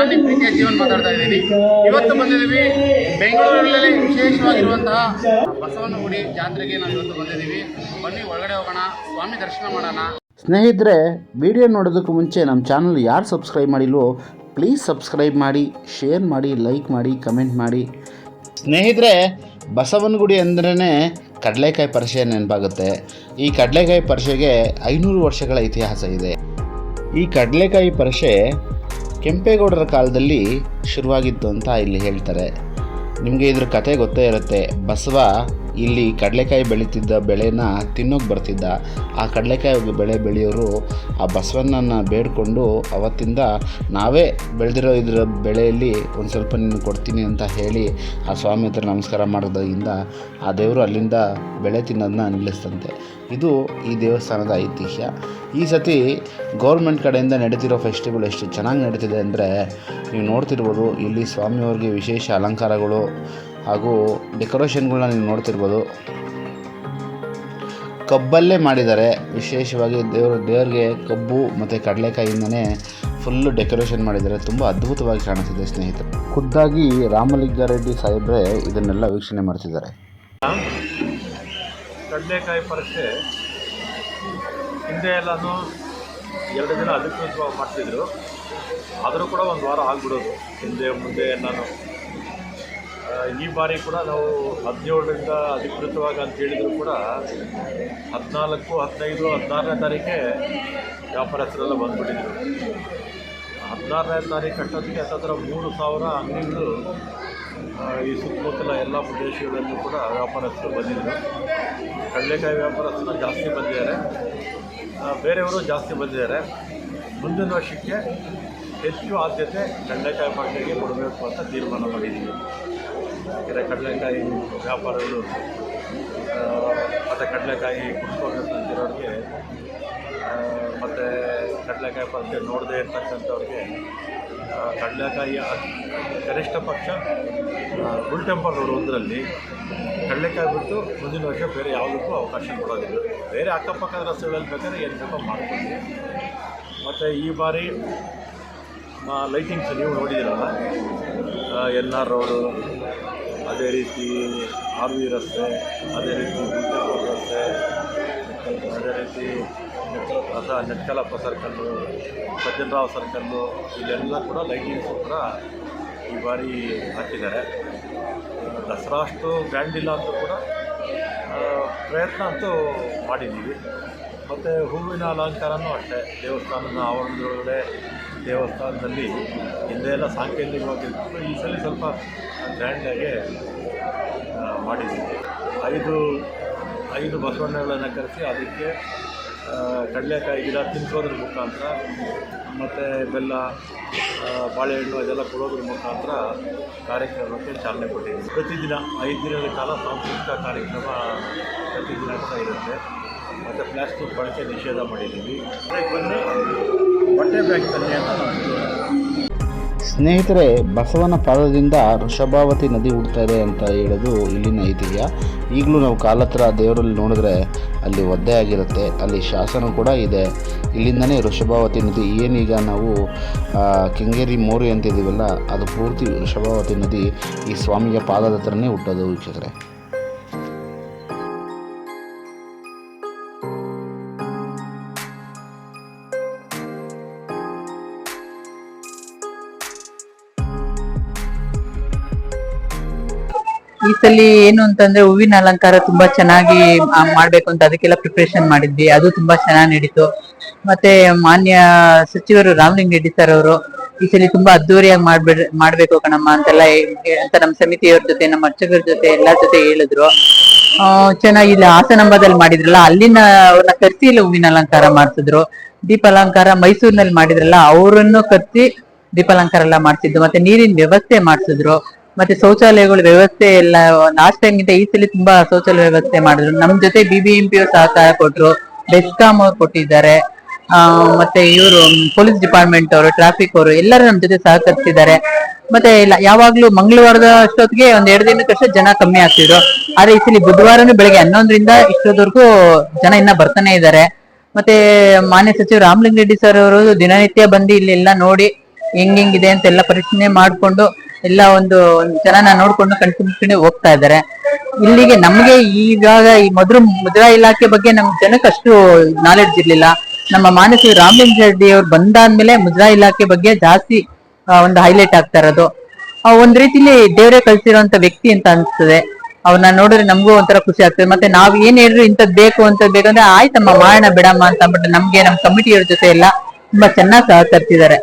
ನಾನು ಪ್ರೀತಿಯ ಜೀವನ್ ಮಾತಾಡ್ತಾ ಇದ್ದೀನಿ ಇವತ್ತು ಬಂದಿದ್ದೀವಿ ಬೆಂಗಳೂರಿನಲ್ಲಿ ವಿಶೇಷವಾಗಿರುವಂತಹ ಬಸವನಗುಡಿ ಜಾತ್ರೆಗೆ ನಾವು ಇವತ್ತು ಬಂದಿದ್ದೀವಿ. ಬನ್ನಿ, ಒಳಗಡೆ ಹೋಗೋಣ. ಸ್ವಾಮಿ ದರ್ಶನ ಮಾಡೋಣ. ಸ್ನೇಹಿತರೆ, ವಿಡಿಯೋ ನೋಡೋದಕ್ಕೂ ಮುಂಚೆ ನಮ್ಮ ಚಾನಲ್ ಯಾರು ಸಬ್ಸ್ಕ್ರೈಬ್ ಮಾಡಿಲ್ವೋ ಪ್ಲೀಸ್ ಸಬ್ಸ್ಕ್ರೈಬ್ ಮಾಡಿ ಶೇರ್ ಮಾಡಿ ಲೈಕ್ ಮಾಡಿ ಕಮೆಂಟ್ ಮಾಡಿ. ಸ್ನೇಹಿತರೆ ಬಸವನಗುಡಿ ಅಂದ್ರೇ ಕಡಲೆಕಾಯಿ ಪರಿಷೆ ನೆನಪಾಗುತ್ತೆ. ಈ ಕಡಲೆಕಾಯಿ ಪರಿಷೆಗೆ ಐನೂರು ವರ್ಷಗಳ ಇತಿಹಾಸ ಇದೆ. ಈ ಕಡಲೆಕಾಯಿ ಪರಿಷೆ ಕೆಂಪೇಗೌಡರ ಕಾಲದಲ್ಲಿ ಶುರುವಾಗಿತ್ತು ಅಂತ ಇಲ್ಲಿ ಹೇಳ್ತಾರೆ. ನಿಮಗೆ ಇದ್ರ ಕತೆ ಗೊತ್ತೇ ಇರುತ್ತೆ. ಬಸವ ಇಲ್ಲಿ ಕಡಲೆಕಾಯಿ ಬೆಳೀತಿದ್ದ ಬೆಳೆನ ತಿನ್ನೋಕೆ ಬರ್ತಿದ್ದ. ಆ ಕಡಲೆಕಾಯಿ ಬೆಳೆ ಬೆಳೆಯೋರು ಆ ಬಸವಣ್ಣನ ಬೇಡಿಕೊಂಡು ಅವತ್ತಿಂದ ನಾವೇ ಬೆಳೆದಿರೋ ಇದರ ಬೆಳೆಯಲ್ಲಿ ಒಂದು ಸ್ವಲ್ಪ ನಿನ್ನ ಕೊಡ್ತೀನಿ ಅಂತ ಹೇಳಿ ಆ ಸ್ವಾಮಿ ಹತ್ರ ನಮಸ್ಕಾರ ಮಾಡೋದ್ರಿಂದ ಆ ದೇವರು ಅಲ್ಲಿಂದ ಬೆಳೆ ತಿನ್ನೋದನ್ನ ನಿಲ್ಲಿಸ್ತಂತೆ ಇದು ಈ ದೇವಸ್ಥಾನದ ಐತಿಹ್ಯ. ಈ ಸತಿ ಗೌರ್ಮೆಂಟ್ ಕಡೆಯಿಂದ ನಡೀತಿರೋ ಫೆಸ್ಟಿವಲ್ ಎಷ್ಟು ಚೆನ್ನಾಗಿ ನಡೀತಿದೆ ಅಂದರೆ ನೀವು ನೋಡ್ತಿರ್ಬೋದು, ಇಲ್ಲಿ ಸ್ವಾಮಿಯವ್ರಿಗೆ ವಿಶೇಷ ಅಲಂಕಾರಗಳು ಹಾಗೂ ಡೆಕೋರೇಷನ್ಗಳನ್ನ ನೀವು ನೋಡ್ತಿರ್ಬೋದು. ಕಬ್ಬಲ್ಲೇ ಮಾಡಿದ್ದಾರೆ. ವಿಶೇಷವಾಗಿ ದೇವರು ದೇವರಿಗೆ ಕಬ್ಬು ಮತ್ತು ಕಡಲೆಕಾಯಿಂದನೇ ಫುಲ್ಲು ಡೆಕೋರೇಷನ್ ಮಾಡಿದ್ದಾರೆ. ತುಂಬ ಅದ್ಭುತವಾಗಿ ಕಾಣಿಸ್ತಿದೆ ಸ್ನೇಹಿತರು. ಖುದ್ದಾಗಿ ರಾಮಲಿಂಗಾರೆಡ್ಡಿ ಸಾಹೇಬ್ರೆ ಇದನ್ನೆಲ್ಲ ವೀಕ್ಷಣೆ ಮಾಡ್ತಿದ್ದಾರೆ. ಕಡಲೆಕಾಯಿ ಪರೀಕ್ಷೆ ಹಿಂದೆ ಎಲ್ಲನೂ ಎರಡು ದಿನ ಅಧಿಕೃತವಾಗಿ ಮಾಡ್ತಿದ್ರು. ಆದರೂ ಕೂಡ ಒಂದು ವಾರ ಆಗಿಬಿಡೋದು. ಹಿಂದೆ ಮುಂದೆ ಆ, ಈ ಬಾರಿ ಕೂಡ ನಾವು ಹದಿನೇಳರಿಂದ ಅಧಿಕೃತವಾಗಿ ಅಂತ ಹೇಳಿದರೂ ಕೂಡ ಹದಿನಾಲ್ಕು, ಹದಿನೈದು, ಹದಿನಾರನೇ ತಾರೀಕೆ ವ್ಯಾಪಾರಸ್ಥರೆಲ್ಲ ಬಂದ್ಬಿಟ್ಟಿದ್ರು. ಹದಿನಾರನೇ ತಾರೀಕು ಅಷ್ಟೊತ್ತಿಗೆ ಹತ್ತಿರ ಮೂರು ಸಾವಿರ ಅಂಗಡಿಗಳು ಈ ಸುತ್ತಮುತ್ತಲ ಎಲ್ಲ ಪ್ರದೇಶಗಳಲ್ಲೂ ಕೂಡ ವ್ಯಾಪಾರಸ್ಥರು ಬಂದಿದ್ದರು ಕಡಲೆಕಾಯಿ ವ್ಯಾಪಾರಸ್ಥರು ಜಾಸ್ತಿ ಬಂದಿದ್ದಾರೆ. ಬೇರೆಯವರು ಜಾಸ್ತಿ ಬಂದಿದ್ದಾರೆ. ಮುಂದಿನ ವರ್ಷಕ್ಕೆ ಹೆಚ್ಚು ಆದ್ಯತೆ ಕಡಲೆಕಾಯಿ ಪಾರ್ಟಿಗೆ ಕೊಡಬೇಕು ಅಂತ ತೀರ್ಮಾನ ಮಾಡಿದ್ದೀವಿ. ಯಾಕೆಂದರೆ ಕಡಲೆಕಾಯಿ ವ್ಯಾಪಾರಗಳು ಮತ್ತು ಕಡಲೆಕಾಯಿ ಕುಡ್ಕೋಬೇಕು ಅಂತಿರೋರಿಗೆ ಮತ್ತು ಕಡಲೆಕಾಯಿ ಪಕ್ಷ ನೋಡದೇ ಇರ್ತಕ್ಕಂಥವ್ರಿಗೆ ಕಡಲೆಕಾಯಿಯ ಕನಿಷ್ಠ ಪಕ್ಷ ಫುಲ್ ಟೆಂಪರ್ ರೋಡ್ ಒಂದರಲ್ಲಿ ಕಡಲೆಕಾಯಿ ಬಿಟ್ಟು ಮುಂದಿನ ವರ್ಷ ಬೇರೆ ಯಾವುದಕ್ಕೂ ಅವಕಾಶ ಕೊಡೋದಿಲ್ಲ. ಬೇರೆ ಅಕ್ಕಪಕ್ಕದ ರಸ್ತೆಗಳಲ್ಲಿ ಬೇಕಾದ್ರೆ ಏನು ಬೇಕೋ ಮಾಡ್ಕೊಂಡು ಮತ್ತು ಈ ಬಾರಿ ಲೈಟಿಂಗ್ಸ್ ನೀವು ನೋಡಿದ್ದೀರಲ್ಲ ಎನ್ ಆರ್ ರೋಡು ಅದೇ ರೀತಿ ಆರ್ ವಿ ರಸ್ತೆ, ಅದೇ ರೀತಿ ರಸ್ತೆ, ಅದೇ ರೀತಿ ಪ್ರಸ ನೆಟ್ಕಲಪ್ಪ ಸರ್ಕಲ್ಲು ಸಜ್ಜನರಾವ್ ಸರ್ಕಲ್ಲು ಇಲ್ಲೆಲ್ಲ ಕೂಡ ಲೈಟಿಂಗ್ಸು ಕೂಡ ಈ ಬಾರಿ ಹಾಕಿದ್ದಾರೆ. ದಸರಾ ಅಷ್ಟು ಗ್ರ್ಯಾಂಡ್ ಇಲ್ಲ ಅಂತೂ ಕೂಡ ಪ್ರಯತ್ನ ಅಂತೂ ಮಾಡಿದ್ದೀವಿ. ಮತ್ತು ಹೂವಿನ ಅಲಂಕಾರನೂ ಅಷ್ಟೇ, ದೇವಸ್ಥಾನದ ಆವರಣದೊಳಗಡೆ ದೇವಸ್ಥಾನದಲ್ಲಿ ಹಿಂದೆ ಎಲ್ಲ ಸಾಂಕೇತಿಕವಾಗಿತ್ತು ಈ ಸಲ ಸ್ವಲ್ಪ ಗ್ರ್ಯಾಂಡಾಗೆ ಮಾಡಿದ್ದೀವಿ ಐದು ಐದು ಬಸವಣ್ಣಗಳನ್ನು ಕರೆಸಿ ಅದಕ್ಕೆ ಕಡಲೆಕಾಯಿ ಗಿಡ ತಿನ್ಸೋದ್ರ ಮುಖಾಂತರ, ಮತ್ತು ಬೆಲ್ಲ ಬಾಳೆಹಣ್ಣು ಅದೆಲ್ಲ ಕೊಡೋದ್ರ ಮುಖಾಂತರ ಕಾರ್ಯಕ್ರಮಕ್ಕೆ ಚಾಲನೆ ಕೊಟ್ಟಿದ್ದೀವಿ ಪ್ರತಿದಿನ, ಐದು ದಿನದ ಕಾಲ ಸಾಂಸ್ಕೃತಿಕ ಕಾರ್ಯಕ್ರಮ ಪ್ರತಿದಿನ ಕೂಡ ಇರುತ್ತೆ. ಮತ್ತು ಪ್ಲಾಸ್ಟಿಕ್ ಬಳಕೆ ನಿಷೇಧ ಮಾಡಿದ್ದೀವಿ. ಬನ್ನಿ ಸ್ನೇಹಿತರೆ, ಬಸವನ ಪಾದದಿಂದ ವೃಷಭಾವತಿ ನದಿ ಹುಡ್ತಾ ಅಂತ ಹೇಳೋದು ಇಲ್ಲಿನ ಐತಿಹ್ಯ. ಈಗಲೂ ನಾವು ಕಾಲತ್ರ ದೇವರಲ್ಲಿ ನೋಡಿದ್ರೆ ಅಲ್ಲಿ ಒದ್ದೆ ಆಗಿರುತ್ತೆ, ಅಲ್ಲಿ ಶಾಸನ ಕೂಡ ಇದೆ. ಇಲ್ಲಿಂದನೇ ವೃಷಭಾವತಿ ನದಿ, ಏನೀಗ ನಾವು ಕೆಂಗೇರಿ ಮೋರಿ ಅಂತಿದ್ದೀವಲ್ಲ, ಅದು ಪೂರ್ತಿ ವೃಷಭಾವತಿ ನದಿ ಈ ಸ್ವಾಮಿಯ ಪಾದದ ಹತ್ರನೇ ಹುಟ್ಟೋದು ಈ ಸಲ ಏನು ಅಂತಂದ್ರೆ ಹೂವಿನ ಅಲಂಕಾರ ತುಂಬಾ ಚೆನ್ನಾಗಿ ಮಾಡ್ಬೇಕು ಅಂತ ಅದಕ್ಕೆಲ್ಲ ಪ್ರಿಪರೇಷನ್ ಮಾಡಿದ್ವಿ. ಅದು ತುಂಬಾ ಚೆನ್ನಾಗಿ ನಡೀತು. ಮತ್ತೆ ಮಾನ್ಯ ಸಚಿವರು ರಾಮಲಿಂಗ ರೆಡ್ಡಿ ಸರ್ ಅವರು, ಈ ಸಲ ತುಂಬಾ ಅದ್ದೂರಿಯಾಗಿ ಮಾಡ್ಬಿಡ್, ಮಾಡ್ಬೇಕು ಕಣಮ್ಮ ಅಂತೆಲ್ಲ ಅಂತ ನಮ್ಮ ಸಮಿತಿಯವ್ರ ಜೊತೆ, ನಮ್ಮ ಅರ್ಚಕರ ಜೊತೆ ಎಲ್ಲಾರ ಜೊತೆ ಹೇಳಿದ್ರು. ಚೆನ್ನಾಗಿ ಇಲ್ಲಿ ಹಾಸನಾಂಬದಲ್ಲಿ ಮಾಡಿದ್ರಲ್ಲ, ಅಲ್ಲಿನ ಅವ್ರನ್ನ ಕರ್ಸಿ ಇಲ್ಲಿ ಹೂವಿನ ಅಲಂಕಾರ ಮಾಡ್ತಿದ್ರು ದೀಪ ಅಲಂಕಾರ ಮೈಸೂರಿನಲ್ಲಿ ಮಾಡಿದ್ರಲ್ಲ, ಅವರನ್ನು ಕರ್ಸಿ ದೀಪಾಲಂಕಾರ ಎಲ್ಲ ಮಾಡ್ತಿದ್ರು ಮತ್ತೆ ನೀರಿನ ವ್ಯವಸ್ಥೆ ಮಾಡ್ಸಿದ್ರು. ಮತ್ತೆ ಶೌಚಾಲಯಗಳ ವ್ಯವಸ್ಥೆ ಎಲ್ಲ ಲಾಸ್ಟ್ ಟೈಮ್ ಗಿಂತ ಈ ಸಲ ತುಂಬಾ ಶೌಚಾಲಯ ವ್ಯವಸ್ಥೆ ಮಾಡಿದ್ರು. ನಮ್ ಜೊತೆ ಬಿಬಿಎಂಪಿ ಪಿ ಸಹಕಾರ ಕೊಟ್ರು. ಬೆಸ್ಕಾಂ ಅವ್ರು ಕೊಟ್ಟಿದ್ದಾರೆ. ಮತ್ತೆ ಇವರು ಪೊಲೀಸ್ ಡಿಪಾರ್ಟ್ಮೆಂಟ್ ಅವರು ಟ್ರಾಫಿಕ್ ಅವರು, ಎಲ್ಲರೂ ನಮ್ ಜೊತೆ ಸಹಕರಿಸಿದ್ದಾರೆ ಮತ್ತೆ ಇಲ್ಲ ಯಾವಾಗ್ಲೂ ಮಂಗಳವಾರದ ಅಷ್ಟೊತ್ತಿಗೆ ಒಂದ್ ಎರಡು ದಿನಕ್ಕಷ್ಟೇ ಜನ ಕಮ್ಮಿ ಆಗ್ತಿದ್ರು. ಆದ್ರೆ ಈ ಸಲ ಬುಧವಾರನೂ ಬೆಳಗ್ಗೆ ಹನ್ನೊಂದರಿಂದ ಇಷ್ಟೊತ್ತವರೆಗೂ ಜನ ಇನ್ನ ಬರ್ತಾನೆ ಇದ್ದಾರೆ. ಮತ್ತೆ ಮಾನ್ಯ ಸಚಿವ ರಾಮಲಿಂಗ ರೆಡ್ಡಿ ಸರ್ ಅವರು ದಿನನಿತ್ಯ ಬಂದು ಇಲ್ಲೆಲ್ಲ ನೋಡಿ ಹೆಂಗ್ ಅಂತ ಎಲ್ಲ ಪರಿಶೀಲನೆ ಮಾಡ್ಕೊಂಡು ಎಲ್ಲ ಒಂದು ಜನನ ನೋಡ್ಕೊಂಡು ಕಣ್ತುಂಬಿಕೊಂಡು ಹೋಗ್ತಾ ಇದ್ದಾರೆ. ಇಲ್ಲಿಗೆ ನಮ್ಗೆ ಇವಾಗ ಈ ಮೊದಲು ಮುದ್ರಾ ಇಲಾಖೆ ಬಗ್ಗೆ ನಮ್ ಜನಕ್ಕೆ ಅಷ್ಟು ನಾಲೆಡ್ಜ್ ಇರ್ಲಿಲ್ಲ. ನಮ್ಮ ಮಾನಸಿ ರಾಮಲಿಂಗ ರೆಡ್ಡಿ ಅವ್ರು ಬಂದಾದ್ಮೇಲೆ ಮುದ್ರಾ ಇಲಾಖೆ ಬಗ್ಗೆ ಜಾಸ್ತಿ ಒಂದು ಹೈಲೈಟ್ ಆಗ್ತಾ ಇರೋದು. ಒಂದ್ ರೀತಿಲಿ ದೇವರೇ ಕಳ್ಸಿರೋಂತ ವ್ಯಕ್ತಿ ಅಂತ ಅನ್ಸ್ತದೆ. ಅವ್ರನ್ನ ನೋಡಿದ್ರೆ ನಮಗೂ ಒಂಥರ ಖುಷಿ ಆಗ್ತದೆ. ಮತ್ತೆ ನಾವ್ ಏನ್ ಹೇಳಿದ್ರು ಇಂಥದ್ ಬೇಕು ಅಂತ ಬೇಕಂದ್ರೆ ಆಯ್ತಮ್ಮ, ಮಾಡೋಣ ಬಿಡಮ್ಮ ಅಂತ ಅಂದ್ಬಿಟ್ಟು ನಮ್ಗೆ ನಮ್ ಕಮಿಟಿಯವ್ರ ಜೊತೆ ಎಲ್ಲ ತುಂಬಾ ಚೆನ್ನಾಗಿ ಸಹಕರಿಸಿದ್ದಾರೆ.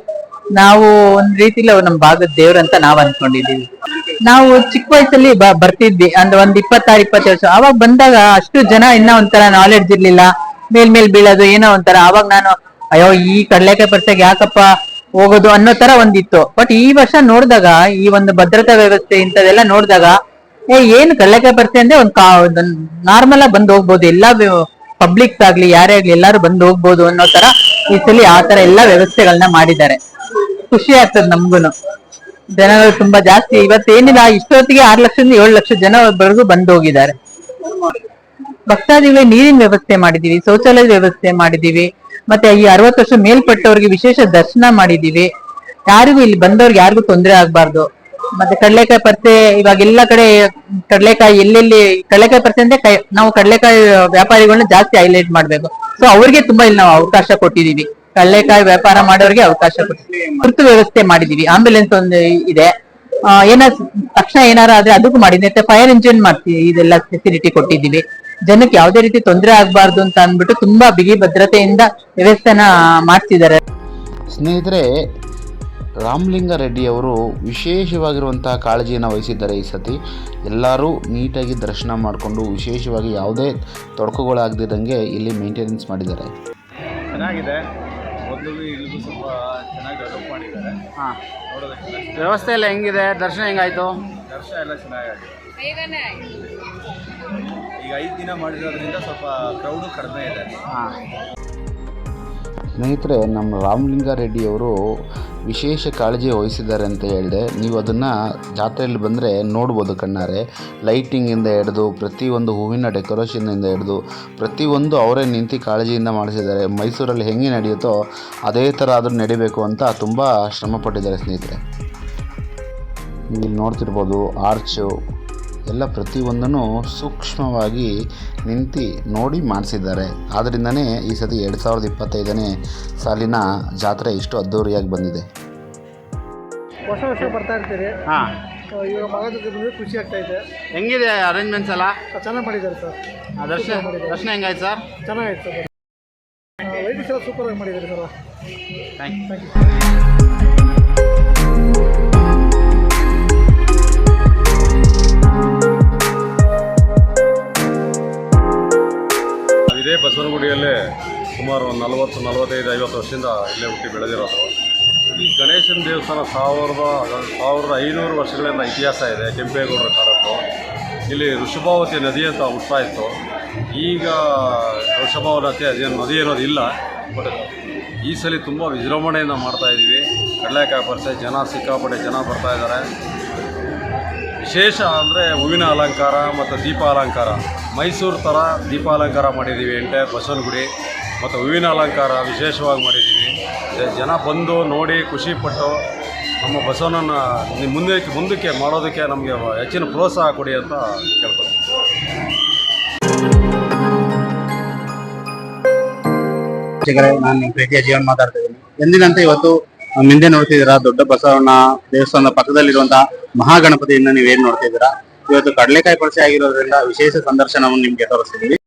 ನಾವು ಒಂದ್ ರೀತಿಲಿ ಅವ್ರು ನಮ್ ಭಾಗದ ದೇವ್ರು ಅಂತ ನಾವ್ ಅನ್ಕೊಂಡಿದೀವಿ. ನಾವು ಚಿಕ್ಕ ವಯಸ್ಸಲ್ಲಿ ಬ- ಬರ್ತಿದ್ವಿ. ಅಂದ್ರೆ ಒಂದ್ ಇಪ್ಪತ್ತಾರು ಇಪ್ಪತ್ತು ವರ್ಷ. ಅವಾಗ ಬಂದಾಗ ಅಷ್ಟು ಜನ ಇನ್ನ ಒಂಥರ ನಾಲೆಡ್ಜ್ ಇರ್ಲಿಲ್ಲ. ಮೇಲ್ ಮೇಲ್ ಬೀಳೋದು ಏನೋ ಒಂಥರ. ಅವಾಗ ನಾನು, ಅಯ್ಯೋ, ಈ ಕಡ್ಲೆಕಾಯಿ ಪರಿಚಯಕ್ಕೆ ಯಾಕಪ್ಪ ಹೋಗೋದು? ಅನ್ನೋ ತರ ಒಂದಿತ್ತು. ಬಟ್ ಈ ವರ್ಷ ನೋಡಿದಾಗ, ಈ ಒಂದು ಭದ್ರತಾ ವ್ಯವಸ್ಥೆ ಇಂಥದೆಲ್ಲ ನೋಡಿದಾಗ, ಏ, ಏನ್ ಕಡ್ಲೆಕಾಯಿ ಬರ್ತೆ ಅಂದ್ರೆ ಒಂದ್ ನಾರ್ಮಲ್ ಆಗಿ ಬಂದು ಹೋಗ್ಬೋದು. ಎಲ್ಲಾ ಪಬ್ಲಿಕ್ ಆಗ್ಲಿ ಯಾರೇ ಆಗ್ಲಿ ಎಲ್ಲಾರು ಬಂದು ಹೋಗ್ಬೋದು ಅನ್ನೋ ತರ ಈ ಸಲ ಆ ತರ ಎಲ್ಲಾ ವ್ಯವಸ್ಥೆಗಳನ್ನ ಮಾಡಿದ್ದಾರೆ. ಖುಷಿ ಆಗ್ತದೆ ನಮ್ಗುನು. ಜನಗಳು ತುಂಬಾ ಜಾಸ್ತಿ ಇವತ್ತೇನಿಲ್ಲ ಇಷ್ಟೊತ್ತಿಗೆ ಆರು ಲಕ್ಷದಿಂದ ಏಳು ಲಕ್ಷ ಜನವರೆಗೂ ಬಂದು ಹೋಗಿದ್ದಾರೆ. ಭಕ್ತಾದಿಗಳಿಗೆ ನೀರಿನ ವ್ಯವಸ್ಥೆ ಮಾಡಿದೀವಿ ಶೌಚಾಲಯದ ವ್ಯವಸ್ಥೆ ಮಾಡಿದೀವಿ ಮತ್ತೆ ಈ ಅರವತ್ತು ವರ್ಷ ಮೇಲ್ಪಟ್ಟವ್ರಿಗೆ ವಿಶೇಷ ದರ್ಶನ ಮಾಡಿದೀವಿ ಯಾರಿಗೂ ಇಲ್ಲಿ ಬಂದವ್ರಿಗೆ ಯಾರಿಗೂ ತೊಂದರೆ ಆಗ್ಬಾರ್ದು. ಮತ್ತೆ ಕಡಲೆಕಾಯಿ ಪರ್ಸೆ ಇವಾಗ ಎಲ್ಲ ಕಡೆ ಕಡಲೆಕಾಯಿ, ಎಲ್ಲೆಲ್ಲಿ, ಕಡಲೆಕಾಯಿ ಪರ್ಸೆ ಅಂದ್ರೆ ನಾವು ಕಡಲೆಕಾಯಿ ವ್ಯಾಪಾರಿಗಳನ್ನ ಜಾಸ್ತಿ ಹೈಲೈಟ್ ಮಾಡ್ಬೇಕು. ಸೊ ಅವ್ರಿಗೆ ತುಂಬಾ ಇಲ್ಲಿ ನಾವು ಅವಕಾಶ ಕೊಟ್ಟಿದೀವಿ ಕಡಲೆಕಾಯಿ ವ್ಯಾಪಾರ ಮಾಡೋರಿಗೆ ಅವಕಾಶ ಕೊಟ್ಟಿದ್ದೀವಿ ತುರ್ತು ವ್ಯವಸ್ಥೆ ಮಾಡಿದೀವಿ. ಆಂಬ್ಯುಲೆನ್ಸ್ ಒಂದು ಇದೆ. ಏನ ಏನಾರ ತಕ್ಷಣ ಏನಾರ ಆದ್ರೆ ಅದಕ್ಕೂ ಮಾಡಿದ್ವಿ. ಮತ್ತೆ ಫೈರ್ ಇಂಜಿನ್ ಮಾಡ್ತೀವಿ. ಇದೆಲ್ಲ ಫೆಸಿಲಿಟಿ ಕೊಟ್ಟಿದ್ದೀವಿ. ಜನಕ್ಕೆ ಯಾವುದೇ ರೀತಿ ತೊಂದರೆ ಆಗಬಾರ್ದು ಅಂತ ಅಂದ್ಬಿಟ್ಟು ತುಂಬಾ ಬಿಗಿ ಭದ್ರತೆಯಿಂದ ವ್ಯವಸ್ಥೆನ ಮಾಡ್ತಿದ್ದಾರೆ. ಸ್ನೇಹಿತರೆ ರಾಮಲಿಂಗ ರೆಡ್ಡಿ ಅವರು ವಿಶೇಷವಾಗಿರುವಂತಹ ಕಾಳಜಿಯನ್ನು ವಹಿಸಿದ್ದಾರೆ ಈ ಸತಿ. ಎಲ್ಲರೂ ನೀಟಾಗಿ ದರ್ಶನ ಮಾಡಿಕೊಂಡು ವಿಶೇಷವಾಗಿ ಯಾವುದೇ ತೊಡಕುಗಳಾಗದಿದ್ದಂಗೆ ಇಲ್ಲಿ ಮೇಂಟೆನೆನ್ಸ್ ಮಾಡಿದ್ದಾರೆ. ಚೆನ್ನಾಗಿದೆ. ಇಲ್ಲಿಗೂ ಸ್ವಲ್ಪ ಚೆನ್ನಾಗಿ ಡೆವಲಪ್ ಮಾಡಿದ್ದಾರೆ. ಹಾಂ. ನೋಡೋದಕ್ಕೆ ವ್ಯವಸ್ಥೆ ಎಲ್ಲ ಹೆಂಗಿದೆ? ದರ್ಶನ ಹೆಂಗಾಯ್ತು? ದರ್ಶನ ಎಲ್ಲ ಚೆನ್ನಾಗಿದೆ ಈಗ ಐದು ದಿನ ಮಾಡಿರೋದ್ರಿಂದ ಸ್ವಲ್ಪ ಕ್ರೌಡು ಕಡಿಮೆ ಇದೆ. ಹಾಂ. ಸ್ನೇಹಿತರೆ ನಮ್ಮ ರಾಮಲಿಂಗಾರೆಡ್ಡಿಯವರು ರೆಡ್ಡಿ ಅವರು ವಿಶೇಷ ಕಾಳಜಿ ವಹಿಸಿದ್ದಾರೆ ಅಂತ ಹೇಳಿದೆ. ನೀವು ಅದನ್ನು ಜಾತ್ರೆಯಲ್ಲಿ ಬಂದರೆ ನೋಡ್ಬೋದು ಕಣ್ಣಾರೆ. ಲೈಟಿಂಗಿಂದ ಹಿಡಿದು, ಪ್ರತಿಯೊಂದು ಹೂವಿನ ಡೆಕೋರೇಷನ್ನಿಂದ ಹಿಡಿದು, ಪ್ರತಿಯೊಂದು ಅವರೇ ನಿಂತು ಕಾಳಜಿಯಿಂದ ಮಾಡಿಸಿದ್ದಾರೆ. ಮೈಸೂರಲ್ಲಿ ಹೆಂಗೆ ನಡೆಯುತ್ತೋ ಅದೇ ಥರ ಆದರೂ ನಡಿಬೇಕು ಅಂತ ತುಂಬ ಶ್ರಮಪಟ್ಟಿದ್ದಾರೆ ಸ್ನೇಹಿತರೆ. ಇಲ್ಲಿ ನೋಡ್ತಿರ್ಬೋದು ಆರ್ಚು ಎಲ್ಲ ಪ್ರತಿಯೊಂದನ್ನು ಸೂಕ್ಷ್ಮವಾಗಿ ನಿಂತು ನೋಡಿ ಮಾಡಿಸಿದ್ದಾರೆ. ಆದ್ದರಿಂದನೇ ಈ ಸತಿ ಎರಡು ಸಾವಿರದ ಇಪ್ಪತ್ತೈದನೇ ಸಾಲಿನ ಜಾತ್ರೆ ಇಷ್ಟು ಅದ್ಧೂರಿಯಾಗಿ ಬಂದಿದೆ. ಹೊಸ ವರ್ಷ ಬರ್ತಾ ಇರ್ತೀರಿ. ಹಾಂ. ಸೊ ಇವಾಗ ಮಗ ಜೊತೆ ಬಂದರೆ ಖುಷಿ ಆಗ್ತಾ ಇದೆ. ಹೆಂಗಿದೆ ಅರೇಂಜ್ಮೆಂಟ್ಸ್ ಎಲ್ಲ? ಚೆನ್ನಾಗಿ ಮಾಡಿದ್ದಾರೆ ಸರ್. ಆ, ದರ್ಶನ ದರ್ಶನ ಹೆಂಗಾಯ್ತು ಸರ್? ಚೆನ್ನಾಗಾಯ್ತು ಸರ್. ಲೈಟಿಂಗ್ಸ್ ಎಲ್ಲ ಸೂಪರಾಗಿ ಮಾಡಿದ್ದಾರೆ ಸರ್. ಥ್ಯಾಂಕ್ ಯು ಬಸವನಗುಡಿಯಲ್ಲೇ ಸುಮಾರು ಒಂದು ನಲವತ್ತು, ನಲವತ್ತೈದು, ಐವತ್ತು ವರ್ಷದಿಂದ ಇಲ್ಲೇ ಹುಟ್ಟಿ ಬೆಳೆದಿರೋದು. ಈ ಗಣೇಶನ ದೇವಸ್ಥಾನ ಸಾವಿರದ ಸಾವಿರದ ಐನೂರು ವರ್ಷಗಳಿಂದ ಇತಿಹಾಸ ಇದೆ, ಕೆಂಪೇಗೌಡರ ಕಾಲದ್ದು. ಇಲ್ಲಿ ಋಷಭಾವತಿ ನದಿ ಅಂತ ಹುಟ್ಟಾ ಇತ್ತು. ಈಗ ಋಷಭಾವತಿ ಅದೇನು ನದಿ ಅನ್ನೋದು ಇಲ್ಲ, ಬಟ್ ಈ ಸಲ ತುಂಬ ವಿಜೃಂಭಣೆಯಿಂದ ಮಾಡ್ತಾಯಿದ್ದೀವಿ ಕಡಲೆಕಾಯಿ ಪರಿಸೆ ಜನ ಸಿಕ್ಕಾಪಟ್ಟೆ ಜನ ಬರ್ತಾ ಇದ್ದಾರೆ. ವಿಶೇಷ ಅಂದರೆ ಹೂವಿನ ಅಲಂಕಾರ ಮತ್ತು ದೀಪ ಅಲಂಕಾರ ಮೈಸೂರು ಥರ ದೀಪ ಅಲಂಕಾರ ಮಾಡಿದ್ದೀವಿ ಎಂಟೆ ಬಸವನಗುಡಿ ಮತ್ತು ಹೂವಿನ ಅಲಂಕಾರ ವಿಶೇಷವಾಗಿ ಮಾಡಿದ್ದೀವಿ ಜನ ಬಂದು ನೋಡಿ ಖುಷಿಪಟ್ಟು ನಮ್ಮ ಬಸವನನ್ನು ಮುಂದಕ್ಕೆ ಮುಂದಕ್ಕೆ ಮಾಡೋದಕ್ಕೆ ನಮಗೆ ಹೆಚ್ಚಿನ ಪ್ರೋತ್ಸಾಹ ಕೊಡಿ ಅಂತ ಕೇಳ್ಕೊಳ್ತೀನಿ. ನಾನು ಪ್ರೀತಿಯ ಜೀವನ್ ಮಾತಾಡ್ತಾ ಇದ್ದೀನಿ. ಎಂದಿನಂತೆ ಇವತ್ತು ಹಿಂದೆ ನೋಡ್ತಿದ್ದೀರಾ ದೊಡ್ಡ ಬಸವಣ್ಣ ದೇವಸ್ಥಾನದ ಪಕ್ಕದಲ್ಲಿರುವಂತಹ ಮಹಾಗಣಪತಿಯನ್ನ ನೀವೇನ್ ನೋಡ್ತಿದ್ದೀರಾ ಇವತ್ತು ಕಡಲೆಕಾಯಿ ಪರಿಚಯ ಆಗಿರೋದ್ರಿಂದ ವಿಶೇಷ ಸಂದರ್ಶನವನ್ನು ನಿಮ್ಗೆ ತೋರಿಸ್ತಿದ್ದೀವಿ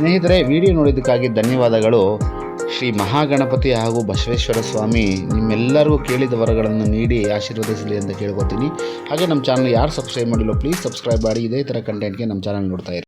ಸ್ನೇಹಿತರೆ, ವಿಡಿಯೋ ನೋಡಿದ್ದಕ್ಕಾಗಿ ಧನ್ಯವಾದಗಳು. ಶ್ರೀ ಮಹಾಗಣಪತಿ ಹಾಗೂ ಬಸವೇಶ್ವರ ಸ್ವಾಮಿ ನಿಮ್ಮೆಲ್ಲರಿಗೂ ಕೇಳಿದ ವರಗಳನ್ನು ನೀಡಿ ಆಶೀರ್ವದಿಸಲಿ ಅಂತ ಕೇಳ್ಕೊತೀನಿ. ಹಾಗೆ ನಮ್ಮ ಚಾನಲ್ ಯಾರು ಸಬ್ಸ್ಕ್ರೈಬ್ ಮಾಡಿಲ್ಲ ಪ್ಲೀಸ್ ಸಬ್ಸ್ಕ್ರೈಬ್ ಮಾಡಿ. ಇದೇ ಥರ ಕಂಟೆಂಟ್ಗೆ ನಮ್ಮ ಚಾನಲ್ ನೋಡ್ತಾ ಇರಿ.